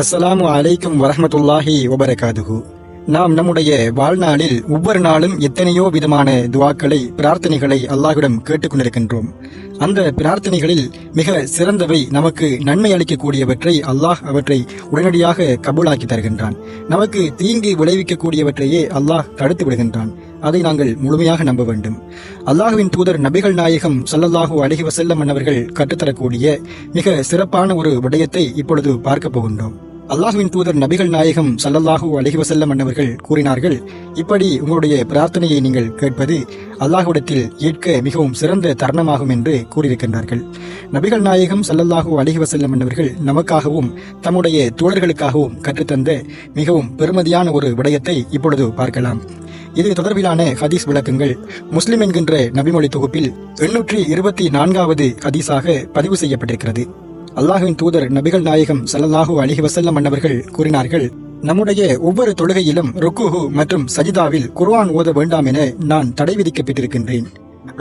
அஸ்ஸலாமு அலைக்கும் வரமத்துல்லாஹி வபரகாதுஹு. நாம் நம்முடைய வாழ்நாளில் ஒவ்வொரு நாளும் எத்தனையோ விதமான துவாக்களை பிரார்த்தனைகளை அல்லாஹிடம் கேட்டுக்கொண்டிருக்கின்றோம். அந்த பிரார்த்தனைகளில் மிக சிறந்தவை நமக்கு நன்மை அளிக்கக்கூடியவற்றை அல்லாஹ் அவற்றை உடனடியாக கபூலாக்கி தருகின்றான். நமக்கு தீங்கு விளைவிக்கக்கூடியவற்றையே அல்லாஹ் தடுத்து விடுகின்றான். அதை நாங்கள் முழுமையாக நம்ப வேண்டும். அல்லாஹுவின் தூதர் நபிகள் நாயகம் சல்லல்லாஹூ அழகி வசல்லம் அவர்கள் கற்றுத்தரக்கூடிய மிக சிறப்பான ஒரு விடயத்தை இப்பொழுது பார்க்க போகின்றோம். அல்லாஹுவின் தூதர் நபிகள் நாயகம் சல்லல்லாஹு அலிஹிவசல்லம் வஸல்லம் கூறினார்கள் இப்படி உங்களுடைய பிரார்த்தனையை நீங்கள் கேட்பது அல்லாஹுடத்தில் ஏற்க மிகவும் சிறந்த தருணமாகும் என்று கூறியிருக்கின்றார்கள். நபிகள் நாயகம் சல்லல்லாஹு அழகிவசெல்ல மன்னவர்கள் நமக்காகவும் தம்முடைய தோழர்களுக்காகவும் கற்றுத்தந்த மிகவும் பெருமதியான ஒரு விடயத்தை இப்பொழுது பார்க்கலாம். இது தொடர்பிலான ஹதீஸ் விளக்கங்கள். முஸ்லிம் என்கின்ற நபிமொழி தொகுப்பில் எண்ணூற்றி இருபத்தி நான்காவது ஹதீஸாக பதிவு செய்யப்பட்டிருக்கிறது. அல்லாஹுவின் தூதர் நபிகள் நாயகம் சல்லாஹூ அலிஹி வசல்லம் அன்னவர்கள் கூறினார்கள் நம்முடைய ஒவ்வொரு தொழுகையிலும் ருக்குஹு மற்றும் சஜிதாவில் குர்ஆன் ஓத வேண்டாம் என நான் தடை விதிக்கப்பட்டிருக்கின்றேன்.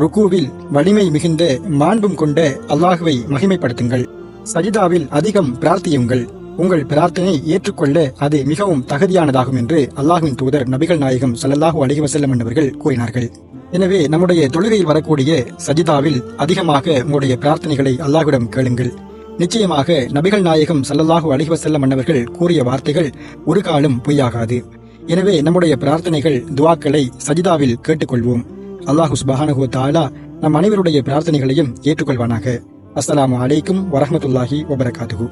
ருக்குவில் வலிமை மிகுந்த மாண்பும் கொண்ட அல்லாஹுவை மகிமைப்படுத்துங்கள். சஜிதாவில் அதிகம் பிரார்த்தியுங்கள். உங்கள் பிரார்த்தனை ஏற்றுக்கொள்ள அது மிகவும் தகுதியானதாகும் என்று அல்லாஹின் தூதர் நபிகள் நாயகம் ஸல்லல்லாஹு அலிஹி வசல்லம் என்பவர்கள் கூறினார்கள். எனவே நம்முடைய தொழுகையில் வரக்கூடிய சஜிதாவில் அதிகமாக உங்களுடைய பிரார்த்தனைகளை அல்லாஹுடம் கேளுங்கள். நிச்சயமாக நபிகள் நாயகம் சல்லல்லாஹு அலிஹி வசல்லம் அன்னவர்கள் கூறிய வார்த்தைகள் ஒரு காலம் பொய்யாகாது. எனவே நம்முடைய பிரார்த்தனைகள் துவாக்களை சஜிதாவில் கேட்டுக்கொள்வோம். அல்லாஹு சுபஹானஹு தாலா நம் அனைவருடைய பிரார்த்தனைகளையும் ஏற்றுக்கொள்வானாக. அஸ்லாம் அலைக்கும் வரமத்துல்லாஹி வபரகாத்துஹு.